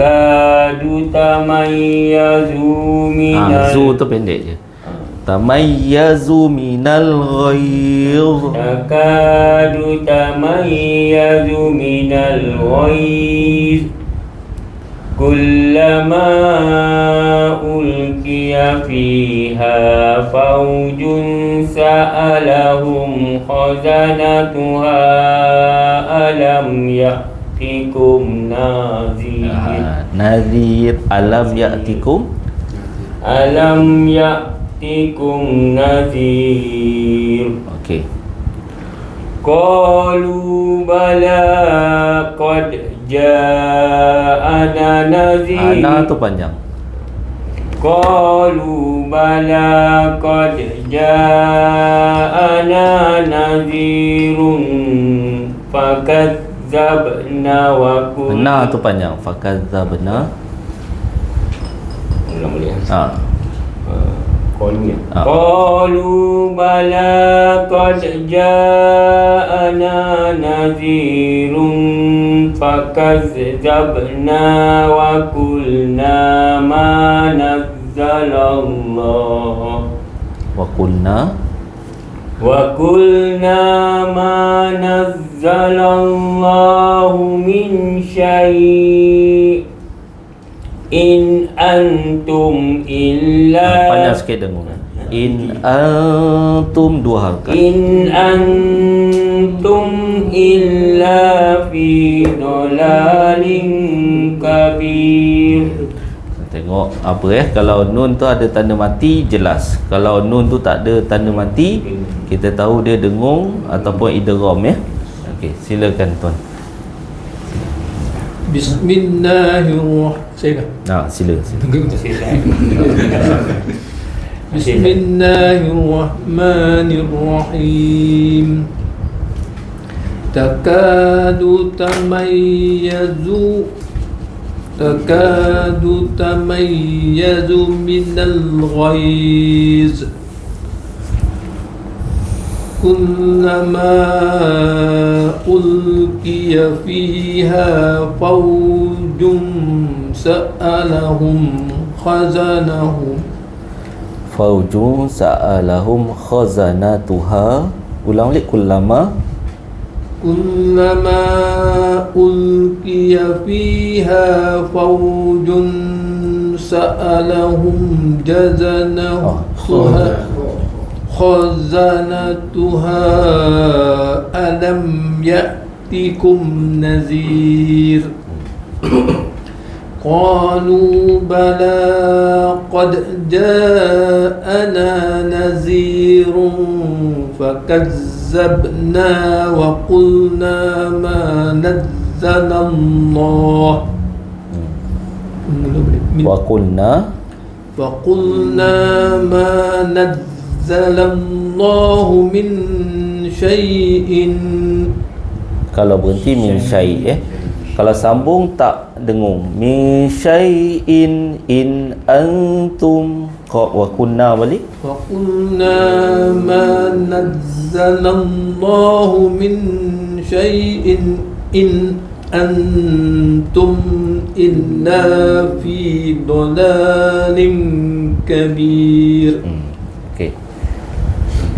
يكاد من الغيظ تكاد تميز من الغيظ كلما ألقي فيها فوج سألهم خزنتها ألم يأتوا ya'tikum nazir. Ah, Nazir Alam ya'tikum? Alam ya'tikum nazir. Okey. Qalu bala qad ja'ana nazir. Ana tu panjang. Qalu bala qad ja'ana nazirun Fakat Fakazabna waku. Benar tu panjang. Fakadzabna Ulang boleh. Eh? Ha. ha. Kolunya. Kolu eh? ha. bala kod jana nazirun fakazabna wakulna mana nazzalallah wa qulna wa qulna ma نزل الله من شيء إن أنتم إلا panjang sikit dengung in antum dua harakat إن أنتم إلا في ضلال كبير Tengok apa eh Kalau nun tu ada tanda mati Jelas Kalau nun tu tak ada tanda mati Kita tahu dia dengung Ataupun idgham ya Okey, silakan tuan. بسم الله الرحمن الرحيم تكاد تميز تكاد تميز من الغيظ كلما ألقي فيها فوج سألهم خزنهم فوج سألهم خزنتها ulang balik kullama kullama ulqiya fiha fawjun sa'alahum jazanah oh. خزنتها ألم يأتكم نذير؟ قالوا بلى قد جاءنا نذير فكذبنا وقلنا ما نزل الله. qulna فقلنا ما نزل الله من شيء Kalau berhenti min syai' eh Kalau sambung tak dengung Min syai'in in antum Qa wa kunna balik فقلنا ما نزل الله من شيء إن أنتم إلا في ضلال كبير hmm.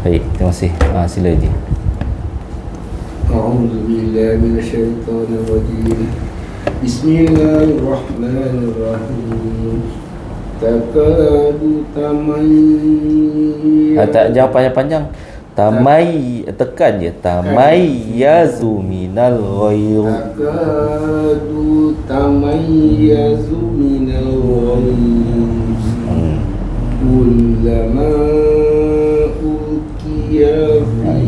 Okey Baik, terima kasih ha, Sila je أعوذ بالله من الشيطان الرجيم بسم الله الرحمن الرحيم تكاد تميز ha, Tak jangan panjang-panjang Tamai Tekan je Tamayyazu minal ghayr تكاد تميز من الغيظ hmm. كلما ألقي فيه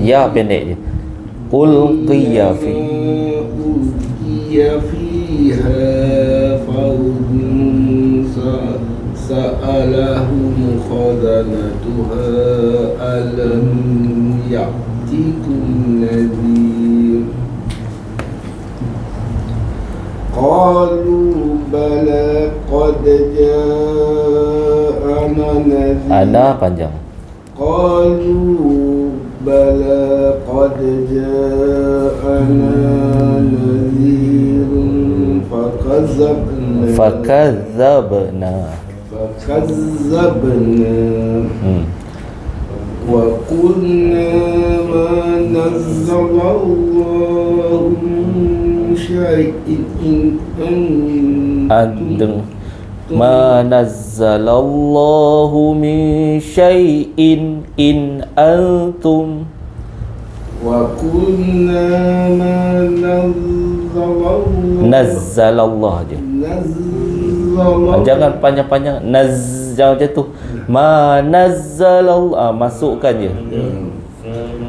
Ya pendek je Qul qiyafi ألقي فيها فوج س- سألهم خزنتها ألم يأتكم نذير قالوا بلى قد جاءنا نذير Ana panjang قالوا بلى قد جاءنا نذير فكذبنا فكذبنا hmm. وقلنا ما نزل الله من شيء إن Adeng Ma nazzalallahu min syai'in in antum وقلنا ما نزل الله Nazzalallah je نزل Ah, الله Jangan panjang-panjang Naz Jangan macam tu Ma nazzalallah ah, Masukkan je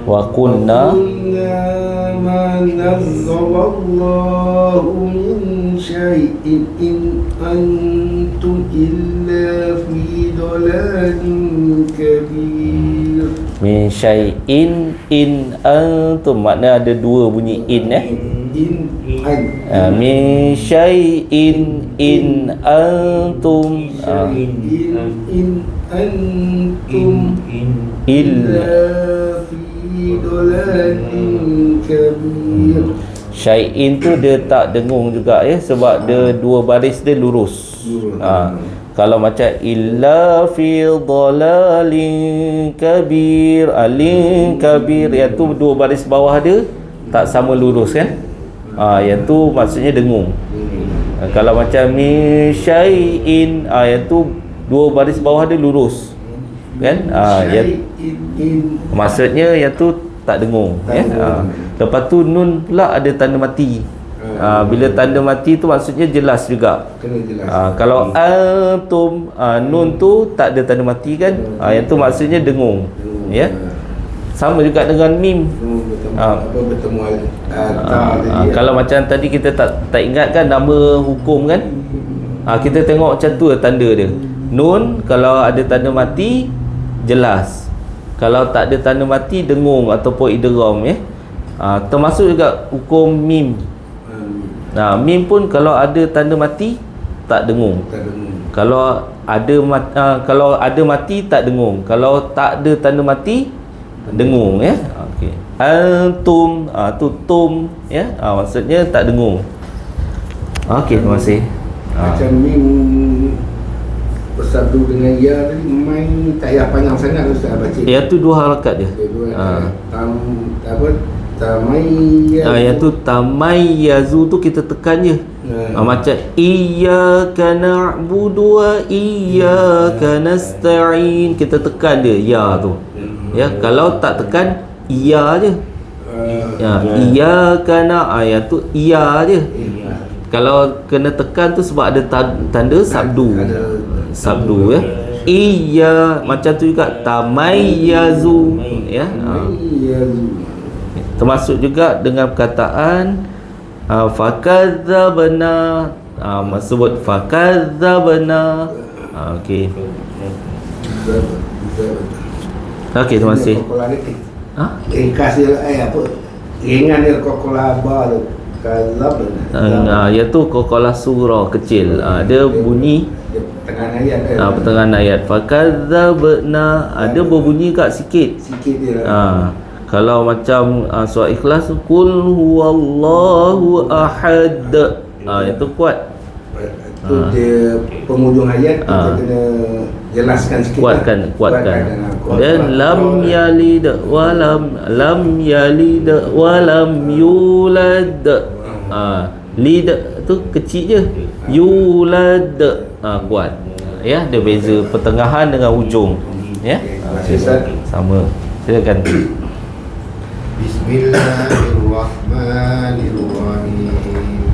Wa kunna وقلنا ما نزل الله من شيء إن أنتم إلا في ضلال كبير Min syai'in in antum Makna ada dua bunyi in eh إن أنتم Ah, Min syai'in in antum Ah, إن إن أنتم Illa إلا في ضلال كبير Syai'in tu dia tak dengung juga ya sebab dia dua baris dia lurus. ha. kalau macam illa fi dhalalin kabir alin kabir yang tu dua baris bawah dia tak sama lurus kan ha, yang tu maksudnya dengung ha, kalau macam mi syai'in ha, yang tu dua baris bawah dia lurus kan ha, yang, maksudnya yang tu tak dengung kan? ha. lepas tu nun pula ada tanda mati Ha. bila tanda mati tu maksudnya jelas juga. kena jelas Ha. kalau antum ha, nun tu tak ada tanda mati kan? Ha. yang tu maksudnya dengung. Ya. Sama juga dengan mim. bertemu Ah. apa bertemu Ha. Ha. tadi kalau macam tadi kita tak tak ingat kan nama hukum kan? Ha. kita tengok macam tu lah tanda dia. Nun kalau ada tanda mati jelas. Kalau tak ada tanda mati dengung ataupun idgham ya. Ha, termasuk juga hukum mim. Nah, mim pun kalau ada tanda mati tak dengung. tak dengung Kalau ada mat, uh, kalau ada mati tak dengung. Kalau tak ada tanda mati dengung ya. Okey. Antum ah tu tum ya. Ah maksudnya tak dengung. Okey, terima kasih. Ah. macam mim bersatu dengan ya tadi main tak payah panjang sangat ustaz baca Ya tu dua harakat je. Dia dua Ah. tam apa tamai ya Ah yang tu tamayyazu tu kita tekan je. Ah. Ah, macam iyyaka na'budu wa iyyaka nasta'in kita tekan dia ya tu. Ya, kalau tak tekan iya je. Ah, Ya, iyyaka na ah, yang tu iya je. Kalau kena tekan tu sebab ada ta- tanda sabdu. Ada- Sabdu ya. Iya macam tu juga tamayyazu ya. Ah. Ya. Termasuk juga dengan perkataan uh, fakadzabna uh, sebut fakadzabna uh, okey okey terima kasih ha Ringkas dia eh apa? Ringan dia kokola ba tu. Kalab. uh, iaitu kokolah surah kecil uh, dia bunyi tengah ayat kan. uh, pertengahan ayat fakadzabna dia berbunyi kat sikit Sikit dia. uh, kalau macam uh, surah ikhlas kul huwallahu ahad. Uh, itu kuat. Tu dia penghujung ayat kita Ah. kena jelaskan sikit. kuatkan lah. kuatkan ah, kuat- dan lam yalid walam lam yalid walam yulad. Ha lid tu kecil je. Yulad. Ha kuat. Ya ada beza pertengahan dengan hujung. Ya? Terima kasih Ustaz. Sama silakan Bismillahirrahmanirrahim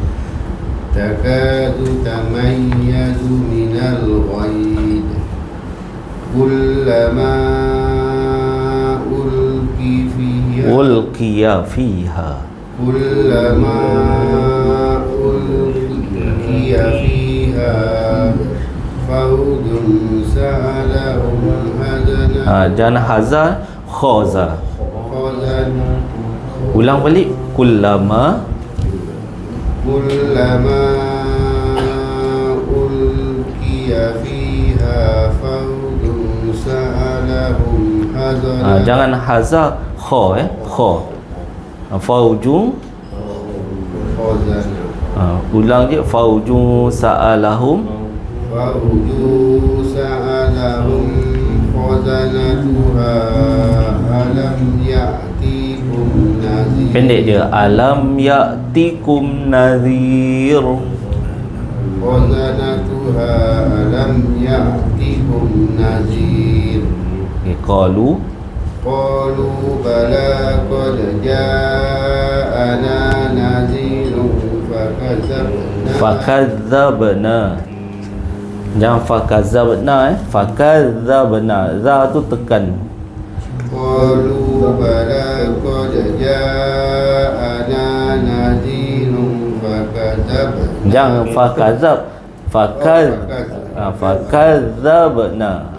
Takadu tamayyazu minal ghaid Kullama ulki fiha ulqiya fiha Kullama ulkiya fiha Faudun sa'alahum hadana ha jangan haza khaza Khazan ulang balik. Kullama. Kullama ulkiya fiha fawdun sa'alahum hazara. Ha, jangan hazar kha eh kha. Ha, ha, ulang je fawjun sa'alahum. Fawjun sa'alahum khazanatuha alam ya'lam Pendek dia Alam ya'tikum nazir Wazanatuha alam yaktikum nazir Iqalu eh, Qalu? Bala qad ja'ana nazirun Fakazabna. Jangan fakazabna eh. Fakazabna. Zah tu tekan. Qalu bala jangan fakazab. Fakaz ah, fakazabna.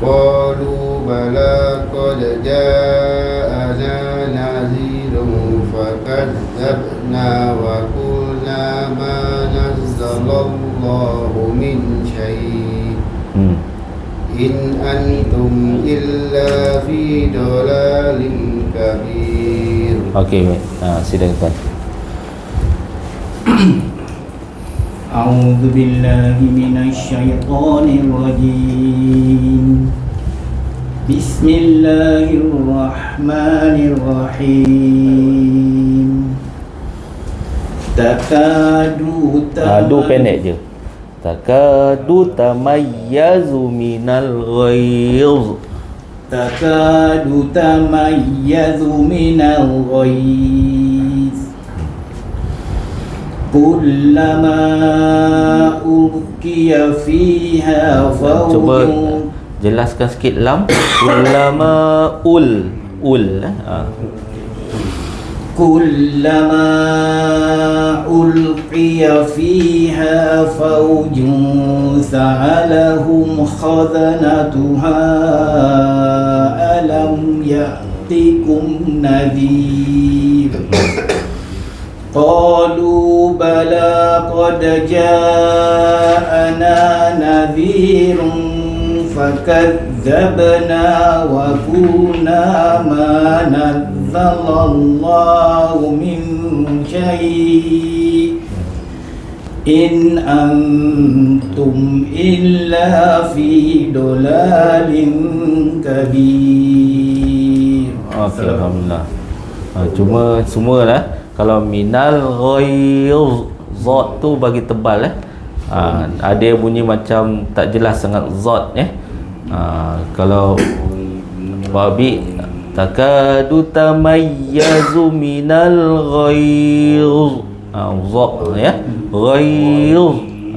Qalu bala qad ja'ana nazirun fakazabna wa qulna ma nazzalallahu min shay' hmm. in antum illa fi dalalin kabir okey ha ah, sila أعوذ بالله من الشيطان الرجيم بسم الله الرحمن الرحيم تكاد Adu pendek je Takadu tamayyazu minal ghayz تكاد تميز من الغيظ كلما ألقي فيها Cuba فوج jelaskan sikit lam Ulama ul Ul eh? ha. كلما ألقي فيها فوج سألهم خزنتها ألم يأتكم نذير قالوا بلى قد جاءنا نذير فكذبنا وكنا ما نزل الله من شيء إن أنتم إلا في ضلال كبير Okey Alhamdulillah ha, Cuma semua lah Kalau minal ghayz Zat tu bagi tebal eh. Ha, Ada bunyi macam Tak jelas sangat zat eh. Ha, Kalau Babi Takadu tamayyazu minal ghayz ha, Zat ya. Ghayz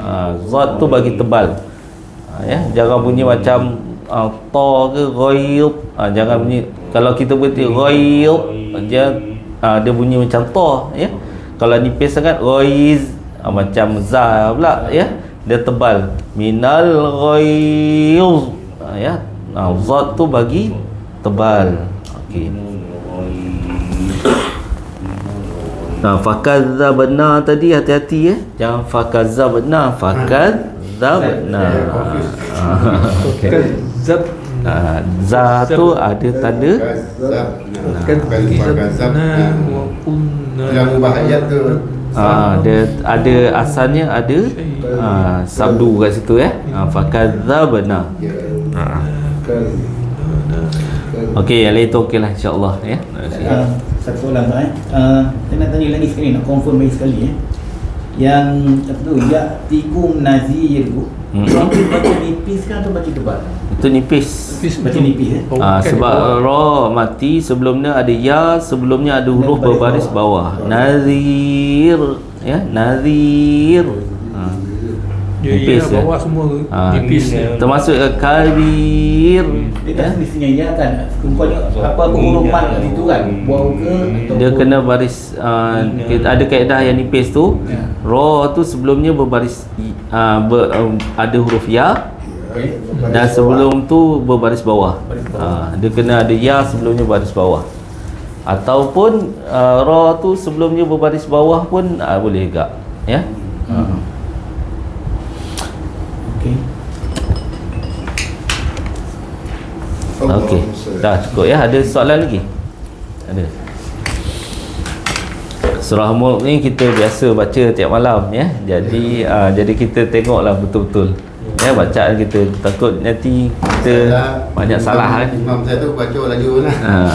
ha, Zat tu bagi tebal. Ha, ya. Jangan bunyi macam uh, Ta ke ghayz ha, Jangan bunyi. Kalau kita berhenti ghayz Dia ha, Dia bunyi macam ta ya. Kalau nipis sangat ghayz ha, Macam za pula ya. Dia tebal. Minal ghayz ha, ya. Ha, Zat tu bagi tebal. Okey. Nah, fakadzabna tadi hati-hati eh. Jangan fakadzabna, fakadzabna. Okey. Ah, za tu ada tanda? Kadzabna wa kunna Yang bahaya tu. Ah, ada ada asalnya ada ah, sabdu kat situ eh. Ah, fakadzabna. Ah. Okey, yang lain tu okeylah insya-Allah ya. Uh, satu soalan tak eh? Uh, Saya nak tanya lagi sekali Nak confirm lagi sekali eh? Yang apa tu? Yaktikum nazir tu Hmm. Orang tu baca nipis kan atau baca tebal? Itu nipis. Baca nipis eh Oh, Ah, sebab bawah. ra mati sebelumnya ada ya sebelumnya ada huruf baris berbaris bawah. Nazir ya nazir. Ha. Ya, Nipis, ya, ya. bawah semua Ha. nipis Termasuk ke kabir. Dia Ya. tak semestinya ya kan Kumpulnya apa-apa huruf mat kat situ kan Waw ke atau Dia kena baris uh, ada kaedah yang nipis tu. Ya. Ra tu sebelumnya berbaris uh, ber, um, ada huruf ya okay. dan sebelum tu berbaris bawah. Ha, dia kena ada ya sebelumnya baris bawah. Ataupun uh, ra tu sebelumnya berbaris bawah pun uh, boleh juga. Ya. Ha. Okay Okey. Dah cukup ya. Ada soalan lagi? Ada. Surah Mulk ni kita biasa baca tiap malam ya. Jadi uh, jadi kita tengoklah betul-betul. Ya bacaan kita takut nanti kita banyak salah kan. Imam saya tu baca laju lah. Ha.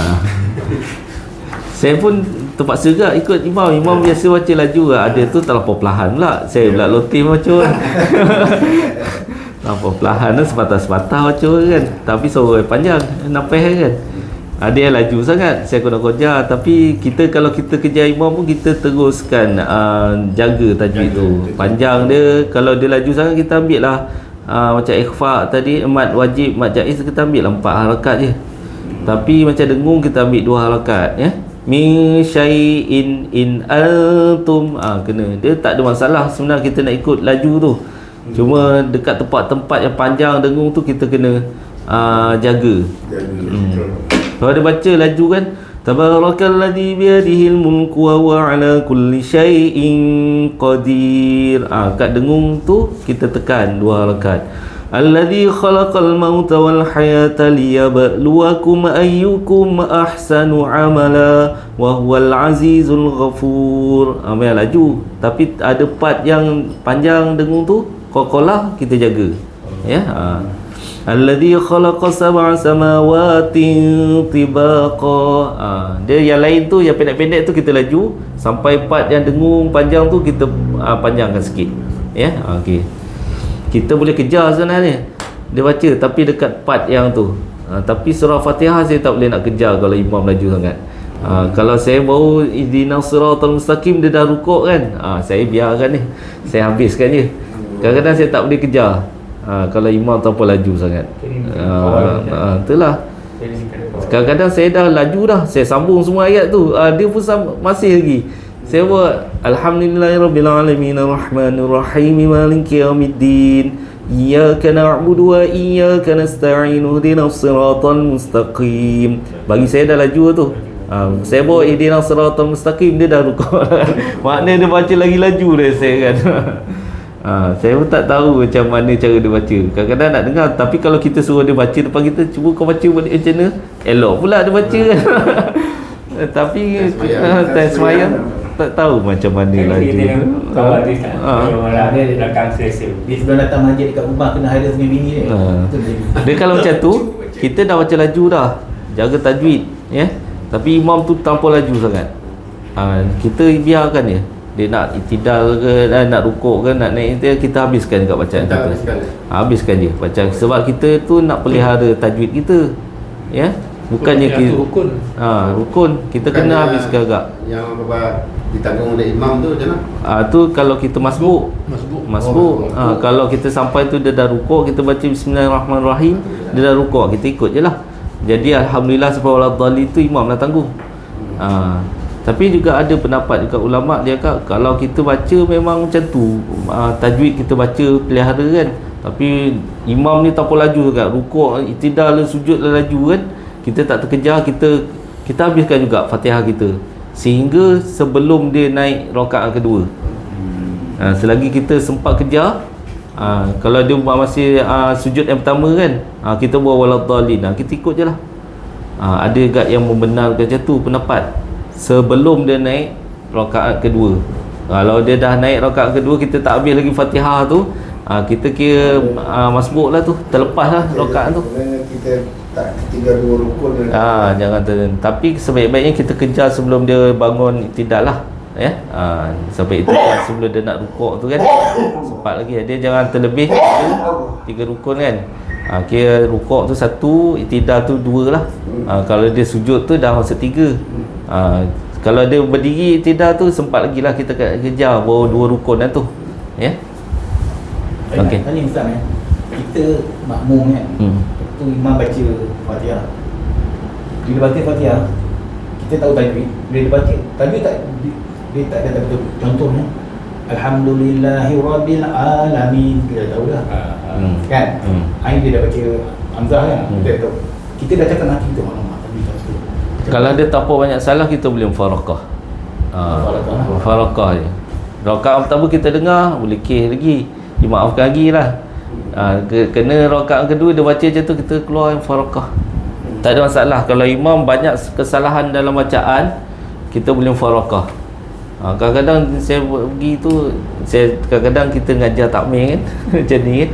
Saya pun terpaksa juga ikut imam. Imam biasa baca laju lah. Ada tu terlampau perlahan pula. Saya pula lotih baca terlampau perlahan tu sepatah-sepatah baca kan. Tapi suara panjang. Napeh kan. Ada yang laju sangat. Saya kena kerja. Tapi kita kalau kita kerja imam pun kita teruskan uh, jaga tajwid tu. Panjang dia. Kalau dia laju sangat kita ambil lah. Uh, macam ikhfa tadi. Mat wajib, mat jaiz kita ambil lah empat harakat je. Tapi macam dengung kita ambil dua harakat ya. Min syai'in in antum ah ha, kena. Dia tak ada masalah sebenarnya kita nak ikut laju tu. Cuma dekat tempat-tempat yang panjang dengung tu kita kena uh, jaga. Hmm. Kalau dia baca laju kan Tabarakalladzi biyadihil mulku wa huwa ala kulli syai'in qadir. Ah ha, kat dengung tu kita tekan dua harakat. Alladhi khalaqal mauta wal hayata liyabluwakum ayyukum ahsanu amala wa huwal azizul ghafur. Ambil laju. Tapi ada part yang panjang dengung tu, qalqalah kita jaga. Ya. Ha. Alladhi khalaqa sab'a samawatin tibaqa. Ha. Dia yang lain tu yang pendek-pendek tu kita laju sampai part yang dengung panjang tu kita ha, panjangkan sikit. Ya. Ha, okey kita boleh kejar sebenarnya dia baca tapi dekat part yang tu ha, tapi surah fatihah saya tak boleh nak kejar kalau imam laju sangat ha, kalau saya baru ihdinas siratal mustaqim dia dah rukuk kan ha, saya biarkan ni saya habiskan je kadang-kadang saya tak boleh kejar ha, kalau imam tanpa laju sangat? Ha, ha, itulah. Kadang-kadang saya dah laju dah. Saya sambung semua ayat tu. Ha, dia pun masih lagi. Saya buat Alhamdulillahirrabbilalamin Ar-Rahmanirrahim Maliki yawmiddin Iyaka na'budu wa iyaka nasta'in Uhdinas siratal mustaqim. Bagi saya dah laju tu. Ha, Saya bawa ihdinas siratal mustaqim Dia dah rukuk. Maknanya dia baca lagi laju dia saya kan ha, Saya pun tak tahu macam mana cara dia baca. Kadang-kadang nak dengar Tapi kalau kita suruh dia baca depan kita Cuba kau baca balik macam mana? Elok pula dia baca. Kan Tapi Test semayang. tak tahu macam mana Kan lagi. kita yang kawan dia tak Ha. Orang dia di belakang selesa Dia sebelum datang masjid dekat rumah kena hire dengan bini dia. Ha. Dia. Dia kalau macam tu Kita dah baca laju dah. Jaga tajwid ya. Tapi imam tu tanpa laju sangat. Ha, Kita biarkan dia Dia nak itidal ke eh, Nak rukuk ke Nak naik dia Kita habiskan juga bacaan Kita kita habiskan. ha, Habiskan je bacaan Sebab kita tu nak pelihara tajwid kita Ya Bukannya Fatihah kita tu rukun. ha, Rukun Kita kena Bukannya habiskan agak Yang apa ditanggung oleh imam tu mana? ha, Tu kalau kita masbuk Masbuk. Masbuk. Oh, Ha, kalau kita sampai tu dia dah rukuk, kita baca bismillahirrahmanirrahim, dia dah rukuk, kita ikut je lah. Jadi alhamdulillah sebab Allah Dhali tu imam dah tanggung. Ha, tapi juga ada pendapat juga ulama dia kata kalau kita baca memang macam tu, ha, tajwid kita baca pelihara kan. Tapi imam ni tak laju dekat rukuk, itidal, sujud lah laju kan. Kita tak terkejar, kita kita habiskan juga Fatihah kita. Sehingga sebelum dia naik rakaat kedua. Ha, selagi kita sempat kejar ha, Kalau dia masih ha, sujud yang pertama kan ha, Kita buat waladhalin ha, Kita ikut je lah ha, Ada gak yang membenarkan macam tu pendapat Sebelum dia naik rakaat kedua Kalau dia dah naik rakaat kedua Kita tak habis lagi fatihah tu ha, Kita kira ha, masbuk lah tu Terlepas lah rakaat tu kita tak tiga dua rukun Ah, jangan ter tapi sebaik-baiknya kita kejar sebelum dia bangun tidak lah ya. Ah, sampai itu kan sebelum dia nak rukuk tu kan. Sempat lagi dia jangan terlebih tiga, tiga rukun kan. Ah, kira rukuk tu satu, itidal tu dua lah. Ah, kalau dia sujud tu dah masa tiga. Ah, kalau dia berdiri itidal tu sempat lagi lah kita kejar bawa dua rukun lah tu. Ya. Saya Okey. nak tanya Ustaz eh. Kita makmum kan. Hmm. Tu imam baca Fatihah. Bila baca Fatihah, kita tahu tajwid. Bila dia baca, tajwid tak dia, dia tak ada betul. Contohnya Alhamdulillahi Rabbil Alamin Kita tahu dah Hmm. Kan? Hmm. Ain dia dah baca Hamzah kan? Hmm. Kita tahu Kita dah cakap nanti kita maknum Tapi tak tahu Kalau dia tak apa banyak salah kita boleh mufarakah. Ha, Mufarakah. mufarakah je. Rakaat pertama kita dengar boleh keh lagi. Dimaafkan lagi lah. Ha, ke, kena rakaat kedua dia baca macam tu kita keluar mufarakah. Tak ada masalah kalau imam banyak kesalahan dalam bacaan kita boleh mufarakah. ha, kadang-kadang saya pergi tu saya kadang-kadang kita ngajar takmir kan macam ni kan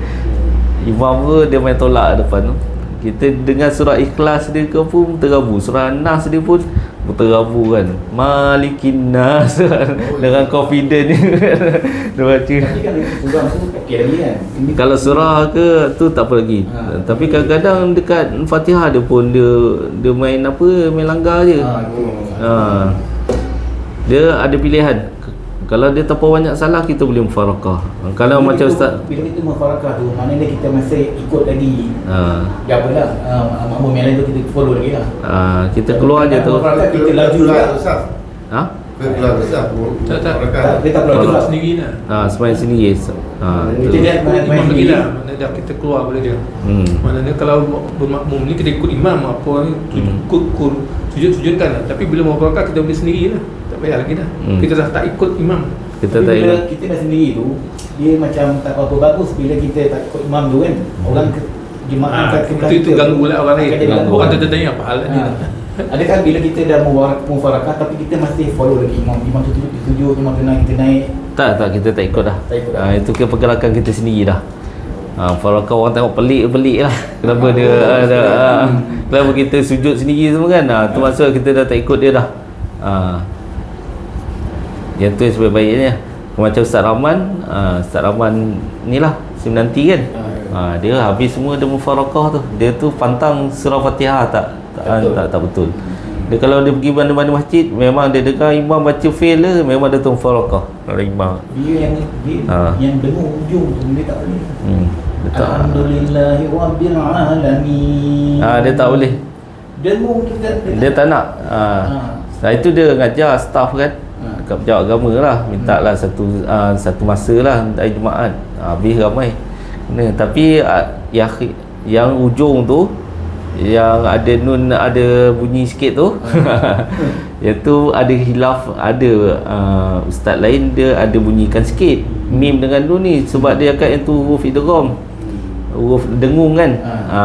imam tu dia main tolak depan tu kita dengar surah ikhlas dia ke pun terabu surah nas dia pun terabu kan. Malikin nas. Dengan confident dia baca. Kan kan. Kalau surah ke tu tak apa lagi. Ha. tapi kadang-kadang dekat Fatihah dia pun dia dia main apa main langgar je. Ha, ha. dia ada pilihan kalau dia tak banyak salah kita boleh mufarakah kalau Bila macam kita- ustaz Bila kita mufarakah tu Maknanya kita masih ikut lagi ha. Ya apalah uh, Makmum yang lain tu kita follow lagi lah ha. kita keluar je tu Mufarakah kita laju juga Ustaz. ha? Keluar Ustaz. Tak, tak. Tak, Dia tak keluar juga sendiri lah ha. semain yes ha. Kita lihat main main Imam lagi sendiri lah Maknanya dah kita keluar pada dia hmm. Maknanya kalau bermakmum ni kita ikut imam apa ni Hmm. ikut ikut sujud-sujudkan lah. Tapi bila mau berakal kita boleh sendiri lah. Tak payah lagi dah. Hmm. Kita dah tak ikut imam. kita tak bila kita dah sendiri tu Dia macam tak apa-apa bagus Bila kita tak ikut imam tu kan Orang ke, jemaah Ha, angkat itu, itu ganggu lah orang lain. Ganggu. Orang tertanya apa hal ni. Ha. Adakah bila kita dah mufarak- mufarakah Tapi kita masih follow lagi imam Imam tu tutup tujuh Imam tu naik kita naik tak tak kita tak ikut dah Tak ikut dah. ha, itu ke pergerakan kita sendiri dah ha, Farakah orang tengok pelik-pelik lah Kenapa dia ada ha, Kenapa kita sujud sendiri semua kan ha, Tu maksud kita dah tak ikut dia dah ha. Yang tu yang sebaik-baiknya Macam Ustaz Rahman ha, Ustaz Rahman ni lah Si menanti kan ha, Dia habis semua dia mufarakah tu Dia tu pantang surah fatihah tak tak, tak, tak, tak betul dia kalau dia pergi mana-mana masjid Memang dia dengar imam baca fail dia Memang dia tu mufarakah Kalau imam Dia yang dia, Ha. yang dengar ujung tu Dia tak boleh Hmm, dia tak Alhamdulillahi Rabbil Alamin ah, dia tak boleh. Dengar kita Dia tak nak. Ah. Ha. Ha. itu dia ngajar staff kan. Dekat pejabat agama lah minta lah satu uh, satu masa lah dari Jumaat. Ha, habis ramai. Kena tapi uh, yang yang ujung tu yang ada nun ada bunyi sikit tu iaitu ada hilaf ada uh, ustaz lain dia ada bunyikan sikit mim dengan nun ni sebab dia akan itu huruf idgham huruf dengung kan Ha. ha.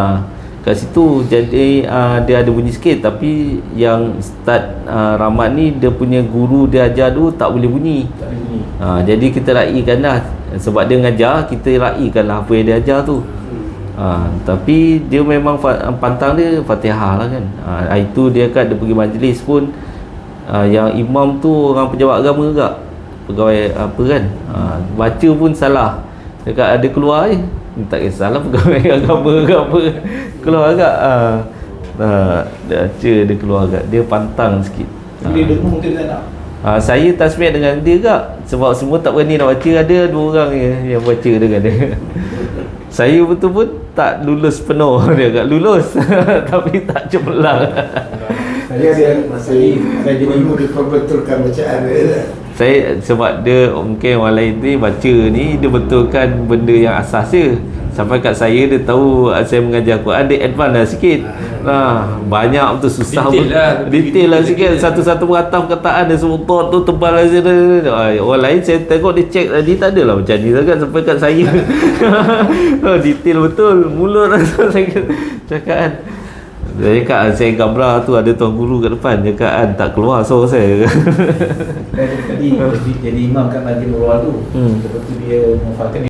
Kat situ jadi uh, dia ada bunyi sikit tapi yang ustaz uh, Rahmat ni dia punya guru dia ajar tu tak boleh bunyi. Tak boleh bunyi. Ha, jadi kita raikan lah. Sebab dia ngajar kita raikan lah apa yang dia ajar tu. Ha, tapi dia memang pantang dia fatihah lah kan. Ha, itu dia kan dia pergi majlis pun ha, yang imam tu orang pejabat agama juga. Pegawai apa kan. Ha, baca pun salah. Dekat ada keluar je tak kisahlah pegawai agama ke apa keluar agak ha, ha, dia baca dia keluar agak dia pantang sikit. Tapi dia dengar kita tak nak. Ha, saya tasbih dengan dia kak sebab semua tak berani nak baca ada dua orang je yang baca dengan dia. Saya betul pun tak lulus penuh. Dia kak lulus tapi tak cemerlang. Saya ada masih Saya jadi perlu diperbetulkan bacaan. Dia. saya sebab dia mungkin orang lain ni baca ni dia betulkan benda yang asas je sampai kat saya dia tahu ah, saya mengajar Quran dia advance dah sikit. Nah banyak betul susah Detail pun. lah. detail lah sikit. satu-satu perkataan perkataan dia semua tot tu tebal lah dia, Ah, orang lain saya tengok dia check tadi tak adalah macam ni sangat sampai kat saya. Oh, detail betul. Mulut saya cakap kan. Cakap "Ah, saya gambar tu ada tuan guru kat depan. Dia cakap "Ah, tak keluar so saya. Tadi jadi, jadi imam kat Masjid Nurul tu Hmm. Lepas tu dia mufakat